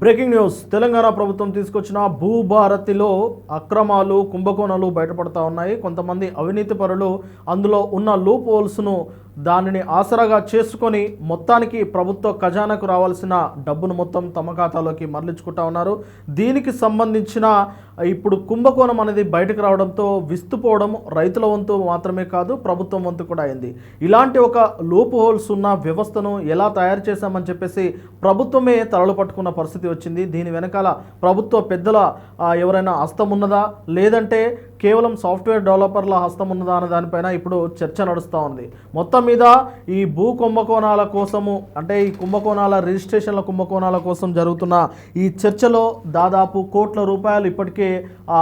Breaking news. Telangana ప్రభుత్వం తీసుకొచ్చిన భూభారతిలో అక్రమాలు కుంభకోణాలు బయటపడతా ఉన్నాయి. కొంతమంది అవినీతి పరులు అందులో ఉన్న లూప్ హోల్స్ను దానిని ఆసరాగా చేసుకొని మొత్తానికి ప్రభుత్వ ఖజానాకు రావాల్సిన డబ్బును మొత్తం తమ ఖాతాలోకి మరలించుకుంటా ఉన్నారు. దీనికి సంబంధించిన ఇప్పుడు కుంభకోణం అనేది బయటకు రావడంతో విస్తుపోవడం రైతుల వంతు మాత్రమే కాదు ప్రభుత్వం వంతు కూడా అయింది. ఇలాంటి ఒక లోపు హోల్స్ ఉన్న వ్యవస్థను ఎలా తయారు చేశామని చెప్పేసి ప్రభుత్వమే తలలు పట్టుకున్న పరిస్థితి వచ్చింది. దీని వెనకాల ప్రభుత్వ పెద్దల ఎవరైనా హస్తం ఉన్నదా? లేదంటే కేవలం సాఫ్ట్వేర్ డెవలపర్ల హస్తం ఉన్నదా అనే దానిపైన ఇప్పుడు చర్చ నడుస్తూ ఉంది. మొత్తం మీద ఈ భూ కుంభకోణాల కోసము అంటే ఈ కుంభకోణాల రిజిస్ట్రేషన్ల కుంభకోణాల కోసం జరుగుతున్న ఈ చర్చలో దాదాపు కోట్ల రూపాయలు ఇప్పటికే ఆ,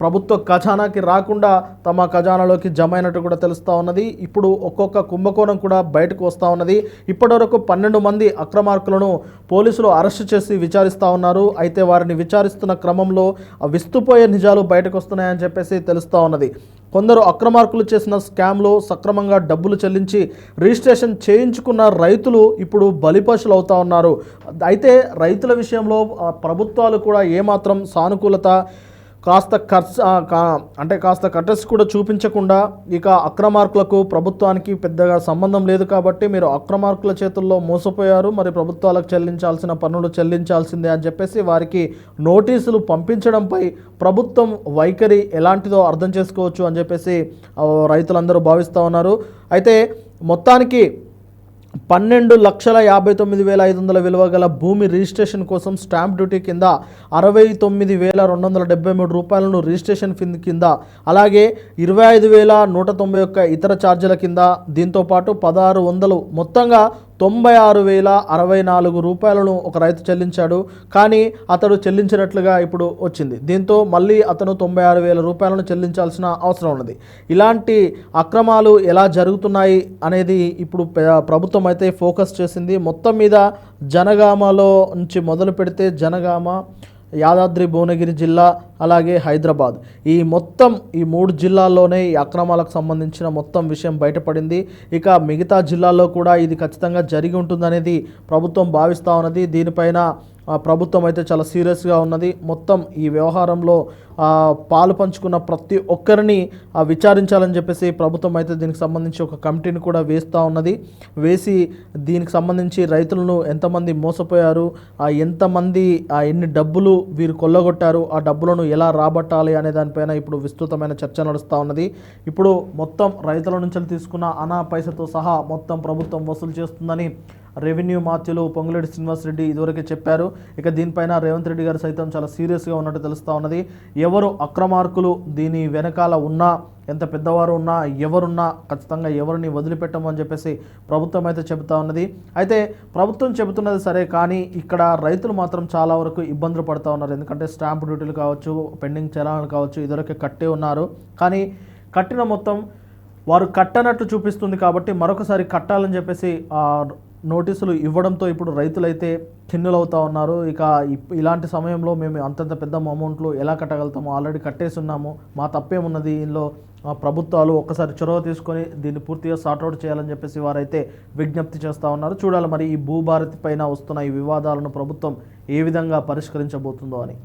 ప్రభుత్వ ఖజానాకి రాకుండా తమ ఖజానాలోకి జమ అయినట్టు కూడా తెలుస్తూ ఉన్నది. ఇప్పుడు ఒక్కొక్క కుంభకోణం కూడా బయటకు వస్తూ ఉన్నది. ఇప్పటివరకు పన్నెండు మంది అక్రమార్కులను పోలీసులు అరెస్ట్ చేసి విచారిస్తూ ఉన్నారు. అయితే వారిని విచారిస్తున్న క్రమంలో విస్తుపోయే నిజాలు బయటకు వస్తున్నాయని చెప్పేసి తెలుస్తూ ఉన్నది. కొందరు అక్రమార్కులు చేసిన స్కామ్లో సక్రమంగా డబ్బులు చెల్లించి రిజిస్ట్రేషన్ చేయించుకున్న రైతులు ఇప్పుడు బలిపశులు అవుతా ఉన్నారు. అయితే రైతుల విషయంలో ప్రభుత్వాలు కూడా ఏమాత్రం సానుకూలత కాస్త ఖర్చు అంటే కాస్త కట్టెస్ కూడా చూపించకుండా ఇక అక్రమార్కులకు ప్రభుత్వానికి పెద్దగా సంబంధం లేదు కాబట్టి మీరు అక్రమార్కుల చేతుల్లో మోసపోయారు. మరి ప్రభుత్వాలకు చెల్లించాల్సిన పన్నులు చెల్లించాల్సిందే అని చెప్పేసి వారికి నోటీసులు పంపించడంపై ప్రభుత్వం వైఖరి ఎలాంటిదో అర్థం చేసుకోవచ్చు అని చెప్పేసి రైతులందరూ భావిస్తూ ఉన్నారు. అయితే మొత్తానికి పన్నెండు లక్షల యాభై తొమ్మిది వేల ఐదు వందల విలువ గల భూమి రిజిస్ట్రేషన్ కోసం స్టాంప్ డ్యూటీ కింద అరవై తొమ్మిది వేల రెండు వందల డెబ్బై మూడు రూపాయలను రిజిస్ట్రేషన్ ఫీ కింద అలాగే ఇరవై ఐదు వేల నూట తొంభై ఒక్క ఇతర ఛార్జీల కింద. దీంతోపాటు పదహారు వందలు మొత్తంగా తొంభై ఆరు వేల అరవై నాలుగు రూపాయలను ఒక రైతు చెల్లించాడు. కానీ అతడు చెల్లించినట్లుగా ఇప్పుడు వచ్చింది. దీంతో మళ్ళీ అతను తొంభై ఆరు వేల రూపాయలను చెల్లించాల్సిన అవసరం ఉన్నది. ఇలాంటి అక్రమాలు ఎలా జరుగుతున్నాయి అనేది ఇప్పుడు ప్రభుత్వం అయితే ఫోకస్ చేసింది. మొత్తం మీద జనగామలో నుంచి మొదలు పెడితే జనగామ యాదాద్రి భువనగిరి జిల్లా అలాగే హైదరాబాద్. ఈ మొత్తం ఈ మూడు జిల్లాల్లోనే ఈ అక్రమాలకు సంబంధించిన మొత్తం విషయం బయటపడింది. ఇక మిగతా జిల్లాల్లో కూడా ఇది ఖచ్చితంగా జరిగి ఉంటుందనేది ప్రభుత్వం భావిస్తూ ఉన్నది. దీనిపైన ప్రభుత్వం అయితే చాలా సీరియస్గా ఉన్నది. మొత్తం ఈ వ్యవహారంలో పాలు పంచుకున్న ప్రతి ఒక్కరిని విచారించాలని చెప్పేసి ప్రభుత్వం అయితే దీనికి సంబంధించి ఒక కమిటీని కూడా వేస్తూ ఉన్నది. వేసి దీనికి సంబంధించి రైతులను ఎంతమంది మోసపోయారు ఎంతమంది ఆ, ఎన్ని డబ్బులు వీరు కొల్లగొట్టారు ఆ డబ్బులను ఎలా రాబట్టాలి అనే దానిపైన ఇప్పుడు విస్తృతమైన చర్చ నడుస్తూ ఉన్నది. ఇప్పుడు మొత్తం రైతుల నుంచి తీసుకున్న అనా పైసతో సహా మొత్తం ప్రభుత్వం వసూలు చేస్తుందని రెవెన్యూ మార్చిలో పొంగులేటి శ్రీనివాసరెడ్డి ఇదివరకే చెప్పారు. ఇక దీనిపైన రేవంత్ రెడ్డి గారు సైతం చాలా సీరియస్గా ఉన్నట్టు తెలుస్తూ ఉన్నది. ఎవరు అక్రమార్కులు దీని వెనకాల ఉన్నా ఎంత పెద్దవారు ఉన్నా ఎవరున్నా ఖచ్చితంగా ఎవరిని వదిలిపెట్టమని చెప్పేసి ప్రభుత్వం అయితే చెబుతా ఉన్నది. అయితే ప్రభుత్వం చెబుతున్నది సరే కానీ ఇక్కడ రైతులు మాత్రం చాలా వరకు ఇబ్బందులు పడుతూ ఉన్నారు. ఎందుకంటే స్టాంప్ డ్యూటీలు కావచ్చు పెండింగ్ చలానాలు కావచ్చు ఇదివరకే కట్టే ఉన్నారు. కానీ కట్టిన మొత్తం వారు కట్టనట్టు చూపిస్తుంది కాబట్టి మరొకసారి కట్టాలని చెప్పేసి నోటీసులు ఇవ్వడంతో ఇప్పుడు రైతులైతే కిన్నులవుతా ఉన్నారు. ఇక ఇలాంటి సమయంలో మేము అంతంత పెద్ద అమౌంట్లు ఎలా కట్టగలుగుతాము ఆల్రెడీ కట్టేసి ఉన్నాము మా తప్పేమున్నది? దీనిలో ప్రభుత్వాలు ఒక్కసారి చొరవ తీసుకొని దీన్ని పూర్తిగా సార్ట్అవుట్ చేయాలని చెప్పేసి వారైతే విజ్ఞప్తి చేస్తూ ఉన్నారు. చూడాలి మరి ఈ భూభారతి పైన వస్తున్న ఈ వివాదాలను ప్రభుత్వం ఏ విధంగా పరిష్కరించబోతుందో అని.